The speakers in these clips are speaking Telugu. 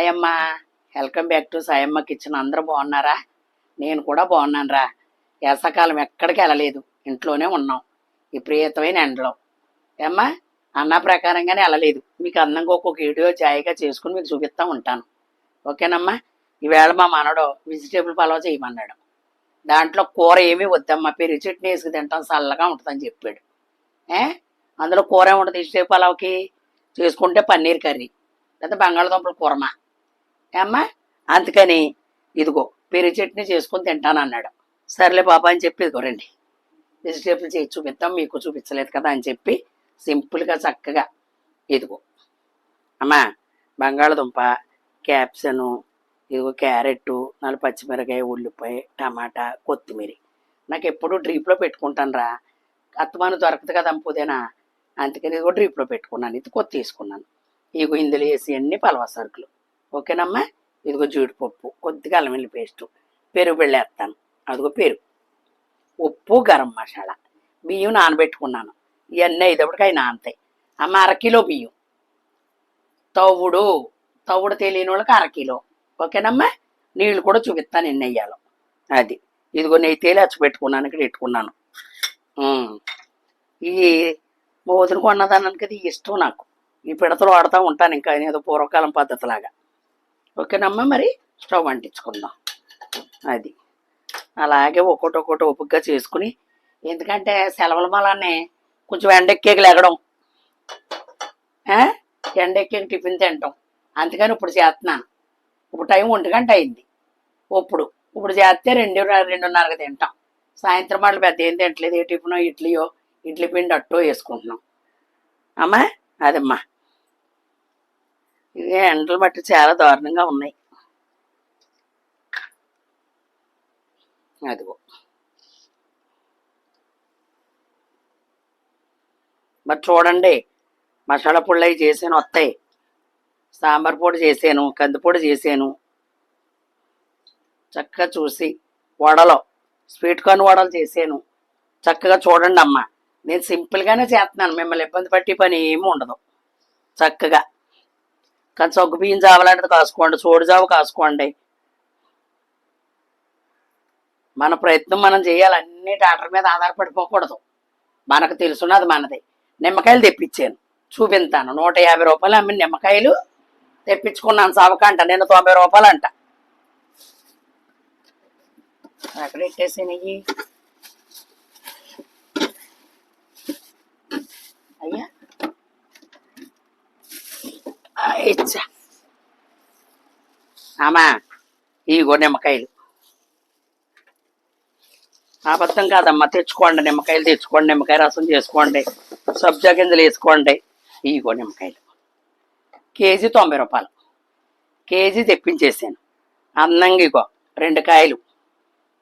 Sayamma welcome back to Sayamma kitchen. అందరూ బాగున్నారా? నేను కూడా బాగున్నాను రా వేసవకాలం ఎక్కడికి వెళ్ళలేదు. ఇంట్లోనే ఉన్నాం. విపరీతమైన ఎండలో. ఏమ్మా? అన్న ప్రకారంగానే వెళ్ళలేదు. మీకు అందంగా ఒక్కొక్క వీడియో జాయిగా చేసుకుని మీకు చూపిస్తూ ఉంటాను. ఓకేనమ్మా? ఈవేళ మా మనడు వెజిటేబుల్ పలావ్ చేయమన్నాడు. దాంట్లో కూర ఏమీ వద్దమ్మా. పెరుగు చట్నీ వేసుకు తింటాం. చల్లగా ఉంటుందని చెప్పాడు. ఏ? అందులో కూర ఏముంటుంది వెజిటేబుల్ పలావ్కి? చేసుకుంటే పన్నీర్ కర్రీ. లేదా బంగాళదుంపల కూరమా? ఏమ్మా? అందుకని ఇదిగో పెరుగు చట్నీ చేసుకొని తింటాను అన్నాడు సర్లే పాప అని చెప్పి ఇదిగో రండి. వెజిటేబుల్ చేసి చూపిస్తాం మీకు చూపించలేదు కదా అని చెప్పి సింపుల్గా చక్కగా ఇదిగో. అమ్మా బంగాళదుంప క్యాప్సను ఇదిగో క్యారెట్ నాలుగు పచ్చిమిరకాయ ఉల్లిపాయ టమాటా కొత్తిమీర. నాకు ఎప్పుడు డ్రీప్లో పెట్టుకుంటాను రా. అత్తమాను దొరకదు కదా అంపుదేనా అందుకని ఇదిగో డ్రీప్లో పెట్టుకున్నాను. ఇది కొత్త తీసుకున్నాను. ఇదిగో ఇందులో వేసి అన్ని పలవ సరుకులు. ఓకేనమ్మా? ఇదిగో జీడిపప్పు కొద్దిగా అల్లం వెల్లి పేస్టు. పెరుగు వెళ్ళేస్తాను అదిగో పెరుగు. ఉప్పు గరం మసాలా. బియ్యం నానబెట్టుకున్నాను. ఇవన్నీ ఐదప్పటికి నానతాయి. అమ్మ అరకిలో బియ్యం. తవ్వుడు తవ్వుడు తెలియని వాళ్ళకి అరకిలో. ఓకేనమ్మా? నీళ్ళు కూడా చూపిస్తాను ఎన్ని వేయాలో అది. ఇదిగో నెయ్యి తేలి అచ్చు పెట్టుకున్నాను ఇక్కడ పెట్టుకున్నాను. ఇది ఈ మోదురు కొన్నదానికి కదా ఇష్టం నాకు. ఈ పిడతలు వాడుతూ ఉంటాను ఇంకా ఏదో పూర్వకాలం పద్ధతిలాగా. ఓకేనమ్మా మరి స్టవ్ అంటించుకుందాం. అది. అలాగే ఒక్కొక్కటి ఒక్కొక్కటి ఓపికగా చేసుకుని ఎందుకంటే సెలవుల మలానే కొంచెం ఎండెక్కేకి లెగడం. ఎండెక్కేకి టిఫిన్ తింటాం. అందుకని ఇప్పుడు చేస్తున్నాను. ఇప్పుడు టైం ఒంటి గంట అయింది. ఇప్పుడు ఇప్పుడు చేస్తే రెండు రెండున్నరగా తింటాం. సాయంత్రం వాళ్ళు పెద్ద ఏం తింటలేదు. ఏ టిఫినో ఇడ్లీయో ఇడ్లీ పిండి అట్టో వేసుకుంటున్నాం. అమ్మా అదమ్మా. ఇవి ఎండలు బట్టి చాలా దారుణంగా ఉన్నాయి. అదిగో. మరి చూడండి మసాలా పొడి అవి చేసాను వస్తాయి. సాంబార్ పొడి చేసాను కందిపొడి చేసాను చక్కగా చూసి వడలు స్వీట్ కార్న్ వడలు చేసాను చక్కగా చూడండి అమ్మా నేను సింపుల్గానే చేస్తున్నాను మిమ్మల్ని ఇబ్బంది పట్టి పని ఏమి ఉండదు. చక్కగా. కానీ సగ్గు బియ్యం జావలాంటిది కాసుకోండి చోడు జావ కాసుకోండి. మన ప్రయత్నం మనం చేయాలి అన్ని డాక్టర్ మీద ఆధారపడిపోకూడదు. మనకు తెలుసున్నది మనది. నిమ్మకాయలు తెప్పించాను చూపించాను నూట యాభై రూపాయలు అమ్మిన నిమ్మకాయలు తెప్పించుకున్నాను సవకంట నేను తొంభై రూపాయలు అంట అక్కడ ఇచ్చేసి నెయ్యి. అయ్యా ఆ, ఇచ్చా ఆమా ఇగో నిమ్మకాయలు అబద్ధం కాదమ్మా తెచ్చుకోండి నిమ్మకాయలు తెచ్చుకోండి నిమ్మకాయ రసం చేసుకోండి సబ్జా గింజలు వేసుకోండి ఇగో నిమ్మకాయలు కేజీ తొంభై రూపాయలు కేజీ తెప్పించేసాను అందంగా ఇగో రెండు కాయలు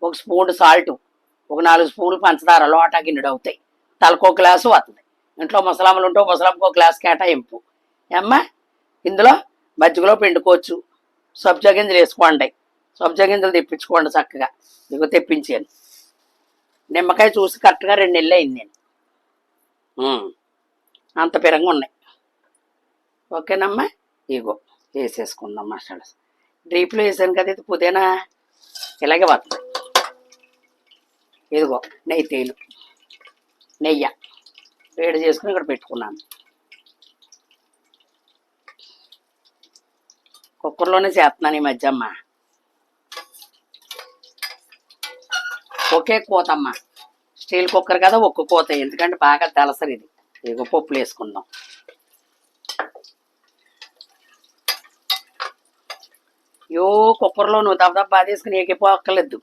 ఒక స్పూన్ సాల్ట్ ఒక నాలుగు స్పూన్లు పంచదార లోటా గిన్నెడు అవుతాయి. తలకో గ్లాసు వస్తుంది ఇంట్లో ముసలాములు ఉంటే ముసలాంకో ఒక గ్లాస్ కేటాయింపు ఏమ్మా ఇందులో మజ్జిగలో పిండుకోవచ్చు. సబ్జా గింజలు వేసుకోండి. సబ్జా గింజలు తెప్పించుకోండి చక్కగా. ఇదిగో తెప్పించాను నిమ్మకాయ చూసి కరెక్ట్గా రెండు నెలలు అయింది నేను. అంత పెరంగా ఉన్నాయి. ఓకేనమ్మా? ఇగో వేసేసుకుందాం మసాలా డ్రీప్లో వేసాను కదా ఇది పుదీనా. ఇలాగే వస్తుంది. ఇదిగో నెయ్యి తేలు. నెయ్యి. వేడి చేసుకుని ఇక్కడ పెట్టుకున్నాను. కుక్కర్లోనే చేస్తున్నాను ఈ మధ్య అమ్మ. ఒకే కోతమ్మ స్టీల్ కుక్కర్ కదా ఒక్క కూత. ఎందుకంటే బాగా దలసరి ఇది. ఇదిగో పప్పులు వేసుకుందాం. యో కుక్కర్లో నువ్వు దబ్బదబ్బ దెబ్బ బాధేసుకుని ఎగిపోక్కర్లేదు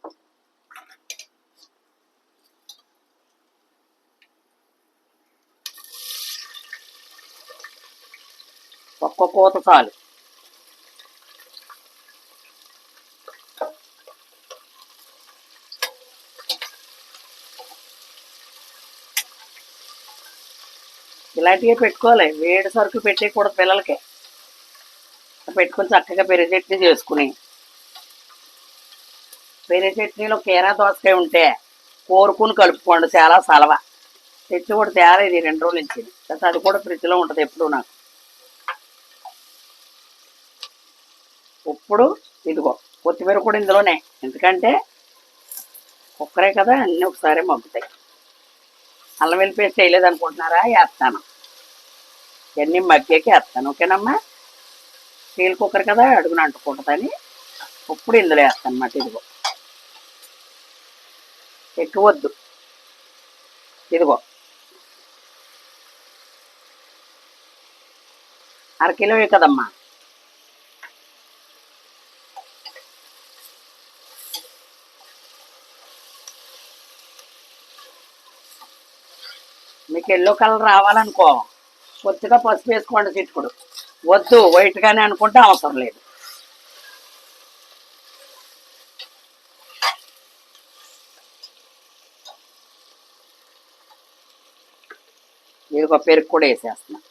ఒక్క కూత చాలు. ఇలాంటివే పెట్టుకోవాలి. వేడి సరుకు పెట్టేయకూడదు పిల్లలకి. పెట్టుకొని చక్కగా పెరుగు చట్నీ చేసుకుని. పెరుగు చట్నీలో కీరా దోసకాయ ఉంటే కోరుకుని కలుపుకోండి. చాలా సలవ. తెచ్చి కూడా తేరా ఇది రెండు రోజుల నుంచి. అది కూడా ఫ్రిడ్జ్లో ఉంటుంది ఎప్పుడు నాకు. ఇప్పుడు ఇదిగో కొత్తిమీర కూడా ఇందులోనే. ఎందుకంటే ఒక్కరే కదా అన్నీ ఒకసారి మగ్గుతాయి. అల్లం వెల్లి పేస్ట్ వేయలేదు అనుకుంటున్నారా? వేస్తాను. ఇవన్నీ మగ్గాకి వేస్తాను. ఓకేనమ్మా? స్టీల్ కుక్కర్ కదా అడుగున అంటుకుంటుందని ఇప్పుడు ఇందులో వేస్తాను అన్నమాట ఇదిగో. ఎక్కువ వద్దు. ఇదిగో. అరకిలో కదమ్మా. మీకు ఎల్లో కలర్ రావాలనుకో కొద్దిగా పసుపు వేసుకోండి చిట్టుకుడు. వద్దు వైట్గానే అనుకుంటే అవసరం లేదు. ఇదిగో పెరుగు కూడా వేసేస్తున్నాను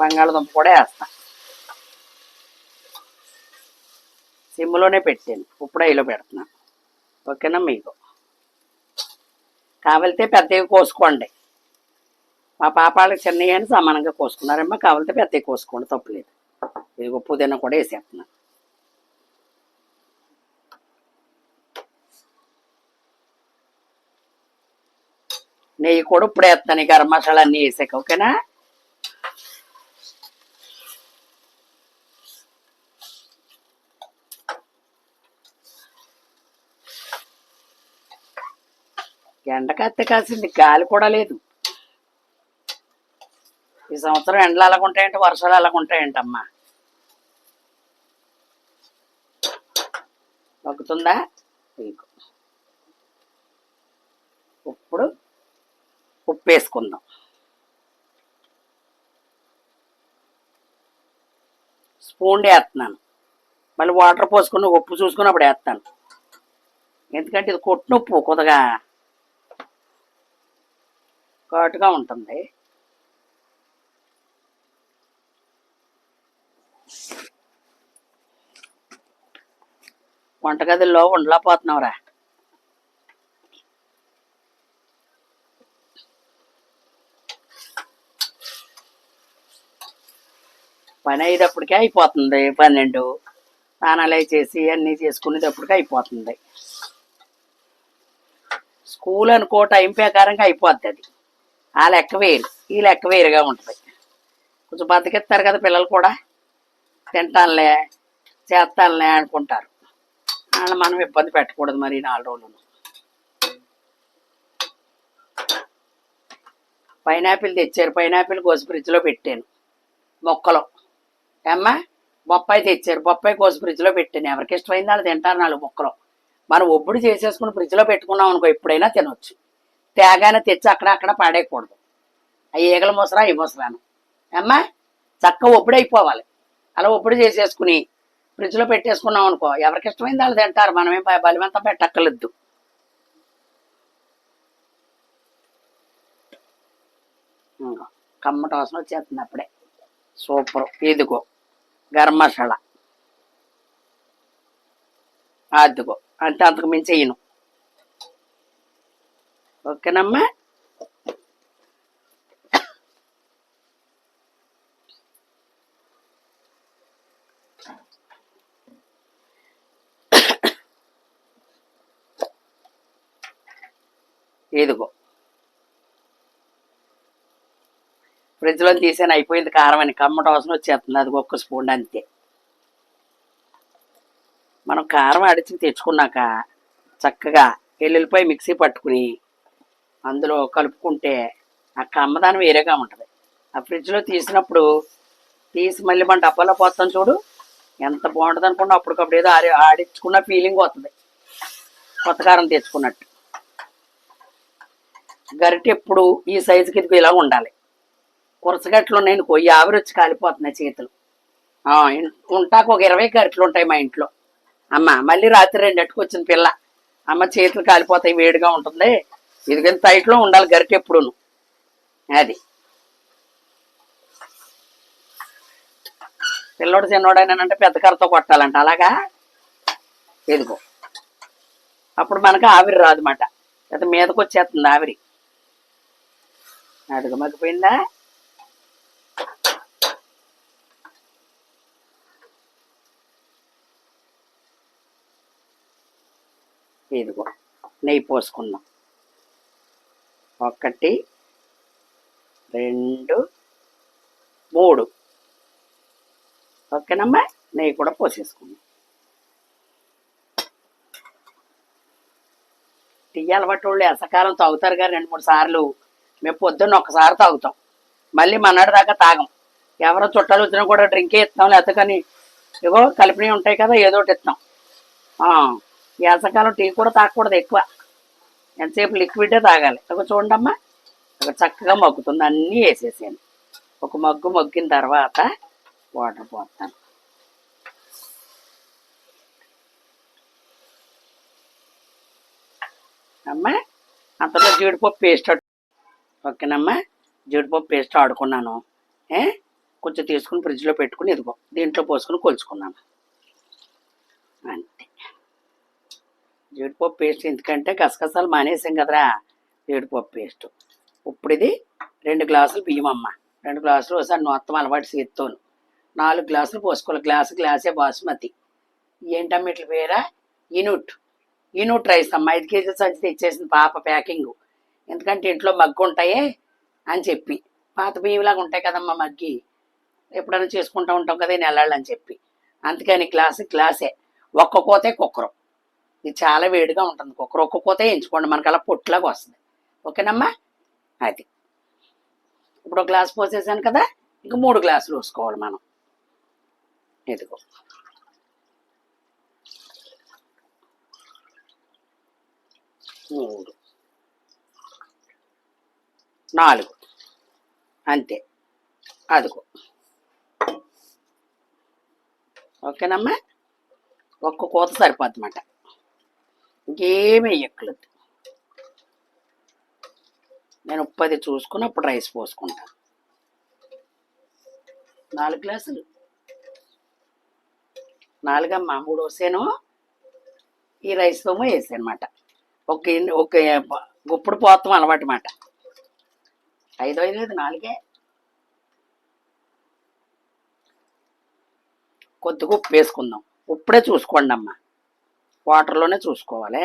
బంగాళదుంప కూడా వేస్తా. సిమ్లోనే పెట్టాను ఇప్పుడు అయిలో పెడుతున్నా. ఓకేనా మీకు? కావలితే పెద్దవి కోసుకోండి. మా పాపాళ్ళకి చిన్నవి అని సమానంగా కోసుకున్నారమ్మా. కావలితే పెద్దవి కోసుకోండి తప్పులేదు ఇదిగో పుదీనా కూడా వేసేస్తున్నా. నెయ్యి కూడా ఇప్పుడు వేస్తాను. ఈ గరం మసాలా అన్నీ వేసాక. ఓకేనా? ఎండకత్తి కాసింది గాలి కూడా లేదు. ఈ సంవత్సరం ఎండలు అలాగుంటాయంటే వర్షాలు అలాగుంటాయంటమ్మా మొక్కుతుందా ఇప్పుడు ఉప్పు వేసుకుందాం. స్పూన్ వేస్తున్నాను. మళ్ళీ వాటర్ పోసుకుని ఉప్పు చూసుకుని అప్పుడు వేస్తాను. ఎందుకంటే ఇది కొట్టినొప్పు కొద్దిగా. ఘాటుగా ఉంటుంది. వంటగదిలో ఉండలేకపోతున్నావురా. పని అయ్యేటప్పటికే అయిపోతుంది. పన్నెండు స్నానాలు చేసి అన్నీ చేసుకునేటప్పటికే అయిపోతుంది. స్కూల్ అనుకో టైం ప్రకారంగా అయిపోద్ది అది. ఆ లెక్క వేరు ఈ లెక్క వేరుగా ఉంటుంది. కొంచెం బతికిస్తారు కదా పిల్లలు కూడా. తింటానులే చేస్తానులే అనుకుంటారు. వాళ్ళు మనం ఇబ్బంది పెట్టకూడదు మరి నాలుగు రోజులు. పైనాపిల్ తెచ్చారు. పైనాపిల్ కోసి ఫ్రిడ్జ్లో పెట్టాను. మొక్కలు. ఏమ్మా? బొప్పాయి తెచ్చారు. బొప్పాయి కోసి ఫ్రిడ్జ్లో పెట్టాను. ఎవరికి ఇష్టమైంది వాళ్ళు తింటారు నాలుగు మొక్కలు. మనం ఒప్పుడు చేసేసుకుని ఫ్రిడ్జ్లో పెట్టుకున్నాం అనుకో ఎప్పుడైనా తినొచ్చు. తేగానే తెచ్చి అక్కడ అక్కడ పాడేయకూడదు. ఆ ఈగల ముసరా ఈ ముసరాను. అమ్మా చక్క ఒప్పుడు అయిపోవాలి. అలా ఒప్పుడు చేసేసుకుని ఫ్రిడ్జ్లో పెట్టేసుకున్నాం అనుకో ఎవరికి ఇష్టమైంది వాళ్ళు తింటారు. మనమేం బ- బలవంతం పెట్టక్కర్లేదు. కమ్మట వాసన వచ్చేస్తుంది అప్పుడే. సూపర్. ఇదిగో గరం మసాలా. అదిగో అంటే అంతకు మించి చేయను ఓకేనమ్మా? ఇదిగో. ఫ్రిడ్జ్లో తీసాను అయిపోయింది కారం అని కమ్మట అవసరం వచ్చేస్తుంది. అది ఒక్క స్పూన్ అంతే. మనం కారం అడిచి తెచ్చుకున్నాక చక్కగా ఎల్లుల్లిపాయ మిక్సీ పట్టుకుని అందులో కలుపుకుంటే ఆ కమ్మదానం వేరేగా ఉంటుంది. ఆ ఫ్రిడ్జ్లో తీసినప్పుడు తీసి మళ్ళీ మన డబ్బాలో పోతాం చూడు ఎంత బాగుంటుంది అనుకున్నా అప్పటికప్పుడు ఏదో ఆడి ఆడించుకున్న ఫీలింగ్ వస్తుంది. కొత్త కారం తెచ్చుకున్నట్టు. గరిటె ఎప్పుడు ఈ సైజుకి ఇది ఇలా ఉండాలి. కురసగట్లు ఉన్నాయి అనుకో యాభై వచ్చి కాలిపోతున్నాయి చేతులు. ఉంటాకు ఒక ఇరవై గరిటెలు ఉంటాయి మా ఇంట్లో. అమ్మ మళ్ళీ రాత్రి రెండట్టుకు వచ్చిన పిల్ల. అమ్మ చేతులు కాలిపోతాయి వేడిగా ఉంటుంది. ఎందుకంటే టైట్లో ఉండాలి గరిటె ఎప్పుడూను. అది. పిల్లోడు చిన్నోడైనా అంటే పెద్ద కర్రతో కొట్టాలంట. అలాగా? ఇదిగో. అప్పుడు మనకు ఆవిరి రాదు మాట అది మీదకి వచ్చేస్తుంది ఆవిరి. అదిగో మగ్గిపోయిందా? ఇదిగో. నెయ్యి పోసుకుందాం. ఒకటి రెండు మూడు. ఓకేనమ్మా నెయ్యి కూడా పోసేసుకుందాం టీ అలవాటు వాళ్ళు ఎంతకాలం తాగుతారు కానీ రెండు మూడు సార్లు. మేము పొద్దున్న ఒకసారి తాగుతాం. మళ్ళీ మన్నాడు దాకా తాగం. ఎవరో చుట్టాలు వచ్చినా కూడా డ్రింకే ఇస్తాం లేకపోతే కానీ ఇగో కలిపినవి ఉంటాయి కదా ఏదో ఒకటి ఇస్తాం వేసకాలం ఎంతకాలం టీ కూడా తాగకూడదు ఎక్కువ. ఎంతసేపు లిక్విడే తాగాలి. ఒక చూడమ్మా ఒక చక్కగా మగ్గుతుంది. అన్నీ వేసేసాను ఒక మగ్గు మగ్గిన తర్వాత వాటర్ పోస్తాను. అమ్మా అంతలో జీడిపప్పు పేస్ట్ ఓకేనమ్మా. జీడిపప్పు పేస్ట్ ఆడుకున్నాను. ఏ? కొంచెం తీసుకుని ఫ్రిడ్జ్లో పెట్టుకుని ఇదిగో దీంట్లో పోసుకుని కొలుచుకున్నాను అంతే జీడిపప్పు పేస్ట్ ఎందుకంటే గసగసాలు మానేసాం కదరా జీడిపప్పు పేస్ట్ ఇప్పుడు ఇది రెండు గ్లాసులు బియ్యం అమ్మ. రెండు గ్లాసులు ఒకసారి మొత్తం అలవాటు చేస్తాను నాలుగు గ్లాసులు పోసుకోవాలి. గ్లాసు గ్లాసే బాసుమతి. ఏంటమ్మ ఇట్ల పేరా? ఇనుట్. ఇనుట్ రైస్ అమ్మ. ఐదు కేజీల సంచి తెచ్చేసింది పాప ప్యాకింగ్. ఎందుకంటే ఇంట్లో మగ్గు ఉంటాయే అని చెప్పి. పాత బియ్యంలాగా ఉంటాయి కదమ్మా మగ్గి. ఎప్పుడైనా చేసుకుంటూ ఉంటాం కదా ఈ నెలళ్ళు అని చెప్పి. అందుకని గ్లాసు గ్లాసే. ఒక్క పోతే కుక్కరు. ఇది చాలా వేడిగా ఉంటుంది. కుక్కర్ ఒక్క ఎంచుకోండి మనకు అలా పొట్టులాగా వస్తుంది. ఓకేనమ్మా? అది. ఇప్పుడు ఒక గ్లాస్ పోసేసాను కదా? ఇంక మూడు గ్లాసులు వేసుకోవాలి మనం. ఇదిగో. మూడు. నాలుగు. అంతే. అదిగో. ఓకేనమ్మా? ఒక్క కోత సరిపోద్దన్నమాట. ఇంకేమీ ఎక్కలేదు. నేను ఉప్పది చూసుకుని అప్పుడు రైస్ పోసుకుంటాను నాలుగు గ్లాసులు. నాలుగమ్మ మూడు వసేను ఈ రైస్ తోమో వేసాను అనమాట ఒక ఒక గుప్పుడు పోతాం అలవాటు మాట ఐదు ఐదు నాలుగే. కొద్దిగా ఉప్పు వేసుకుందాం. ఉప్పుడే చూసుకోండి అమ్మా వాటర్లోనే చూసుకోవాలి.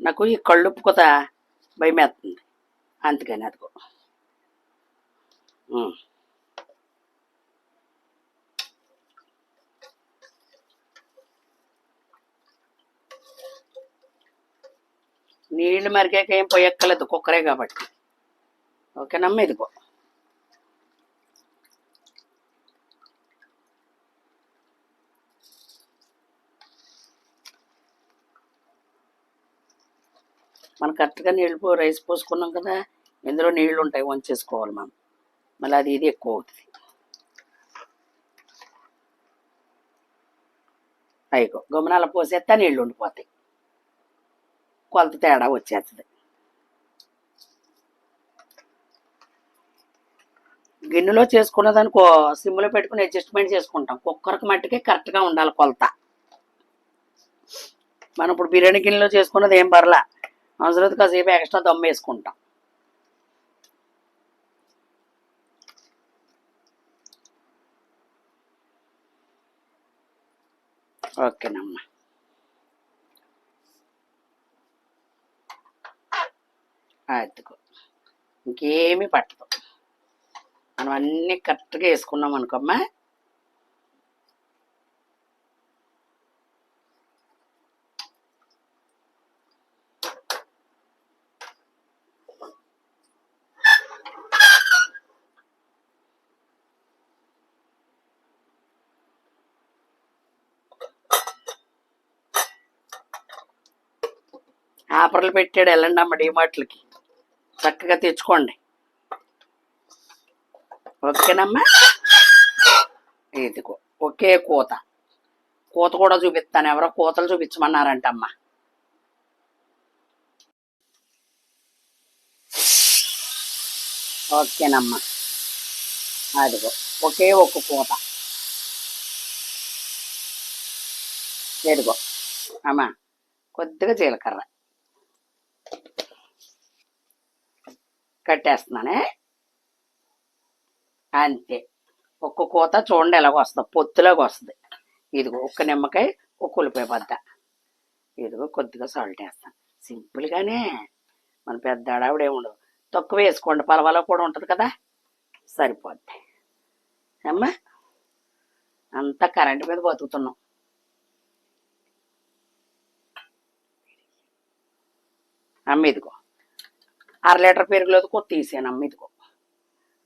నాకు ఈ కళ్ళుప్పు కొత భయమేస్తుంది అందుకని అదిగో. నీళ్ళు మరిగాక ఏం పోయక్కలేదు కుక్కరే కాబట్టి. ఓకేనమ్మా ఇదిగో. మనం కరెక్ట్గా నీళ్ళు పో రైస్ పోసుకున్నాం కదా ఇందులో నీళ్ళు ఉంటాయి వంచేసుకోవాలి మనం. మళ్ళీ అది ఇది ఎక్కువ అవుతుంది. అయిగో గమనాల పోసేస్తే నీళ్ళు ఉండిపోతాయి. కొలత తేడా వచ్చేస్తుంది. గిన్నెలో చేసుకున్నదనుకో సిమ్లో పెట్టుకుని అడ్జస్ట్మెంట్ చేసుకుంటాం. కుక్కర్కి మట్టుకే కరెక్ట్గా ఉండాలి కొలత. మనం ఇప్పుడు బిర్యానీ గిన్నెలో చేసుకున్నది ఏం పర్లా అవసరం కాసేపు ఎక్స్ట్రా దమ్ వేసుకుంటాం. ఓకేనమ్మా అదిగో. ఇంకేమీ పట్టదు. మనం అన్నీ కరెక్ట్గా వేసుకున్నాం అనుకోమ్మా. ఆఫర్లు పెట్టాడు వెళ్ళండి అమ్మ డిమార్ట్లకి. చక్కగా తెచ్చుకోండి. ఓకేనమ్మా? ఇదిగో ఒకే కూత. కూత కూడా చూపిస్తాను. ఎవరో కూతలు చూపించమన్నారంటమ్మా. ఓకేనమ్మా. అదిగో ఒకే ఒక్క కూత. ఇదిగో అమ్మా కొద్దిగా జీలకర్ర. కట్టేస్తున్నానే. అంతే. ఒక్క కూత చూడండి ఎలాగ వస్తుంది. పొత్తులాగా వస్తుంది. ఇదిగో ఒక్క నిమ్మకాయ ఒక ఉల్లిపాయ బద్ద ఇదిగో కొద్దిగా సాల్ట్ వేస్తాను. సింపుల్గానే మన పెద్ద ఆడావిడ ఉండదు. తక్కువ వేసుకోండి. పలవలో కూడా ఉంటుంది కదా. సరిపోద్ది. అమ్మా అంతా కరెంటు మీద బతుకుతున్నాం. అమ్మ ఇదిగో. అర లీటర్ పెరుగులోది కొత్త తీసాను ఇదిగో.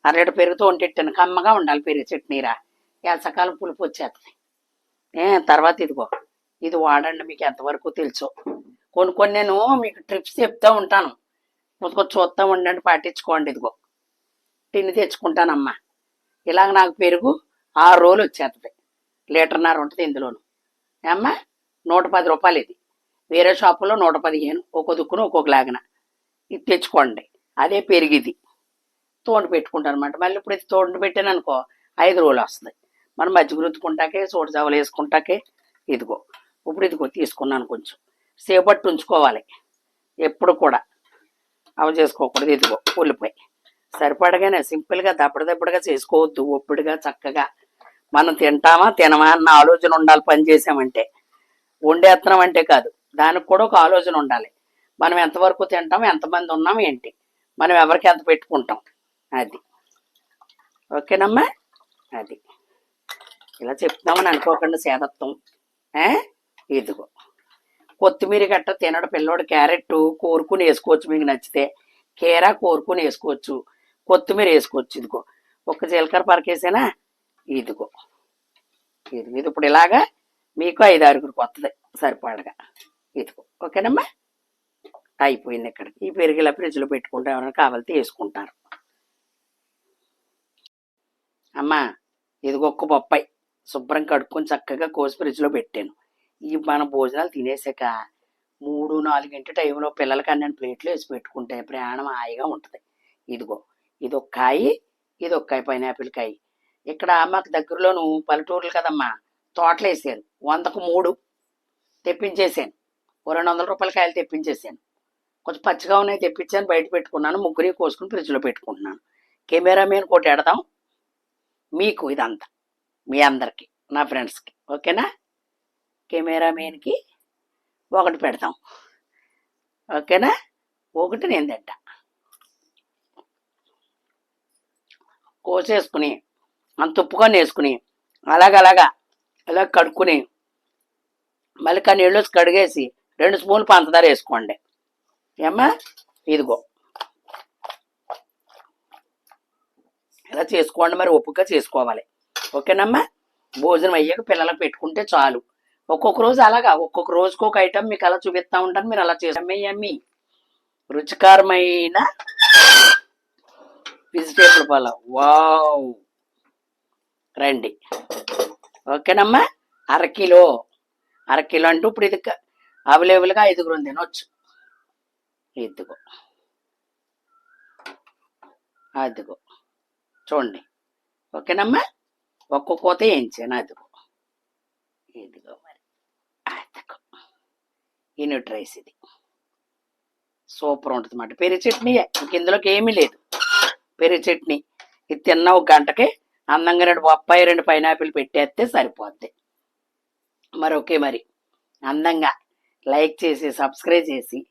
అర లీటర్ పెరుగుతో వంటెట్టాను కమ్మగా ఉండాలి పెరుగు చట్నీరా. వేసకాలం పులుపు వచ్చేస్తుంది ఏ తర్వాత ఇదిగో. ఇది వాడండి మీకు ఎంతవరకు తెలుసో. కొన్ని కొన్ని నేను మీకు ట్రిప్స్ చెప్తా ఉంటాను. కొంచెం చూస్తా ఉండండి పాటించుకోండి ఇదిగో. టిన్ని తెచ్చుకుంటానమ్మా. ఇలాగ నాకు పెరుగు ఆరు రోజులు వచ్చేస్తుంది లీటర్న్నర ఉంటుంది ఇందులోను. ఏమ్మా? నూట పది రూపాయలు ఇది. వేరే షాపులో నూట పదిహేను ఒక్కొక్క దుక్కును ఒక్కొక్క లాగిన ఇది తెచ్చుకోండి. అదే పెరిగిది. తోండు పెట్టుకుంటాను అనమాట మళ్ళీ ఇప్పుడు ఇది తోండి పెట్టాను అనుకో ఐదు రోజులు వస్తుంది. మనం మజ్జిగ రుద్దుకుంటాకే సోటు చావలు వేసుకుంటాకే ఇదిగో. ఇప్పుడు ఇదిగో తీసుకున్నాను కొంచెం. సేపట్టు ఉంచుకోవాలి. ఎప్పుడు కూడా. అవి చేసుకోకూడదు. ఇదిగో ఉల్లిపాయ. సరిపడగానే సింపుల్గా దప్పడదప్పడుగా చేసుకోవద్దు. ఒప్పుడుగా చక్కగా. మనం తింటామా తినమా అన్న ఆలోచన ఉండాలి. పని చేసామంటే. వండేస్తున్నాం అంటే కాదు. దానికి కూడా ఒక ఆలోచన ఉండాలి. మనం ఎంతవరకు తింటాం ఎంతమంది ఉన్నాం ఏంటి? మనం ఎవరికి ఎంత పెట్టుకుంటాం? అది. ఓకేనమ్మా? అది. ఇలా చెప్తామని అనుకోకుండా సేదత్వం. ఏ? ఇదిగో. కొత్తిమీర గట్ట తినడు పిల్లోడు. క్యారెట్ కోరుకుని వేసుకోవచ్చు మీకు నచ్చితే. కీరా కోరుకుని వేసుకోవచ్చు. కొత్తిమీర వేసుకోవచ్చు. ఇదిగో. ఒక్క జీలకర్ర పరకేసేనా? ఇదిగో. ఇది ఇది ఇప్పుడు ఇలాగా మీకు ఐదు ఆరుగురికి వస్తుంది సరిపడగా. ఇదిగో. ఓకేనమ్మా? అయిపోయింది ఇక్కడ. ఈ పెరుగు ఇలా ఫ్రిడ్జ్లో పెట్టుకుంటే ఎవరైనా కావాలితే వేసుకుంటారు. అమ్మా ఇదిగో ఒక్క బొప్పాయి. శుభ్రం కడుక్కొని చక్కగా కోసి ఫ్రిడ్జ్లో పెట్టాను. ఈ మన భోజనాలు తినేసాక మూడు నాలుగింటి టైంలో పిల్లలకి అన్ని ప్లేట్లు వేసి పెట్టుకుంటే ప్రయాణం హాయిగా ఉంటుంది. ఇదిగో ఇది ఒక కాయి ఇది ఒక కాయ పైనాపిల్ కాయ. ఇక్కడ మాకు దగ్గరలోను పల్లెటూర్లు కదమ్మా తోటలు వేసారు వందకు మూడు తెప్పించేసాను. ఓ రెండు వందల రూపాయల కాయలు తెప్పించేసాను. కొంచెం పచ్చిగా ఉన్నాయి తెప్పించాను బయట పెట్టుకున్నాను ముగ్గురి కోసుకుని ఫ్రిడ్జ్లో పెట్టుకుంటున్నాను. కెమెరా మీద కొట్టి ఎడదాం మీకు ఇదంతా. మీ అందరికి నా ఫ్రెండ్స్కి. ఓకేనా? కెమెరా మెయిన్కి ఒకటి పెడతాం. ఓకేనా? ఒకటి నేను తింటా. కోసేసుకుని అంత ఉప్పుగా వేసుకుని అలాగలాగా అలా కడుక్కుని మళ్ళీ కానీ నీళ్ళు కడిగేసి రెండు స్పూన్లు పంచదార వేసుకోండి. ఏమ్మా? ఇదిగో. ఇలా చేసుకోండి మరి ఒప్పుగా చేసుకోవాలి. ఓకేనమ్మా? భోజనం అయ్యాక పిల్లలకు పెట్టుకుంటే చాలు. ఒక్కొక్క రోజు అలాగా ఒక్కొక్క రోజుకి ఒక ఐటమ్ మీకు అలా చూపిస్తా ఉంటాను మీరు అలా చేసమ్మి అమ్మి రుచికరమైన వెజిటేబుల్ పలావ్. వావ్! రండి. ఓకేనమ్మా? అరకిలో. అరకిలో అంటూ ఇప్పుడు ఇది అవైలబుల్గా ఐదుగురు తినొచ్చు. ఇదిగో. అదిగో. చూడండి. ఓకేనమ్మా? ఒక్క కోత వేయించాను అదిగో. ఇదిగో మరి. అదిగో. యూనిట్ రైస్ ఇది. సూపర్ ఉంటుంది అన్నమాట పెరి చట్నీయే ఇంక ఇందులోకి ఏమీ లేదు. పెరి చట్నీ. ఇది తిన్న ఒక గంటకి అందంగా రెండు బొప్పాయి రెండు పైనాపిల్ పెట్టేస్తే సరిపోద్ది. మరి ఓకే మరి. అందంగా లైక్ చేసి సబ్స్క్రైబ్ చేసి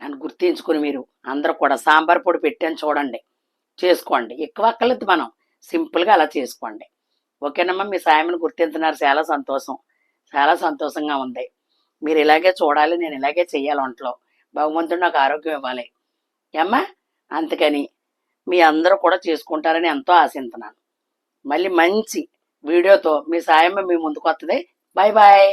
నన్ను గుర్తించుకుని మీరు అందరూ కూడా సాంబార్ పొడి పెట్టాను చూడండి. చేసుకోండి. ఎక్కువ అక్కర్లేదు మనం. సింపుల్గా అలా చేసుకోండి. ఓకేనమ్మా మీ సాయమ్మని గుర్తించినారు. చాలా సంతోషం. చాలా సంతోషంగా ఉంది. మీరు ఇలాగే చూడాలి నేను ఇలాగే చెయ్యాలి ఒంట్లో. భగవంతుడు నాకు ఆరోగ్యం ఇవ్వాలి. ఏమ్మా? అందుకని మీ అందరూ కూడా చేసుకుంటారని ఎంతో ఆశిస్తున్నాను మళ్ళీ మంచి వీడియోతో మీ సాయమ్మ మీ ముందుకు వస్తుంది బాయ్ బాయ్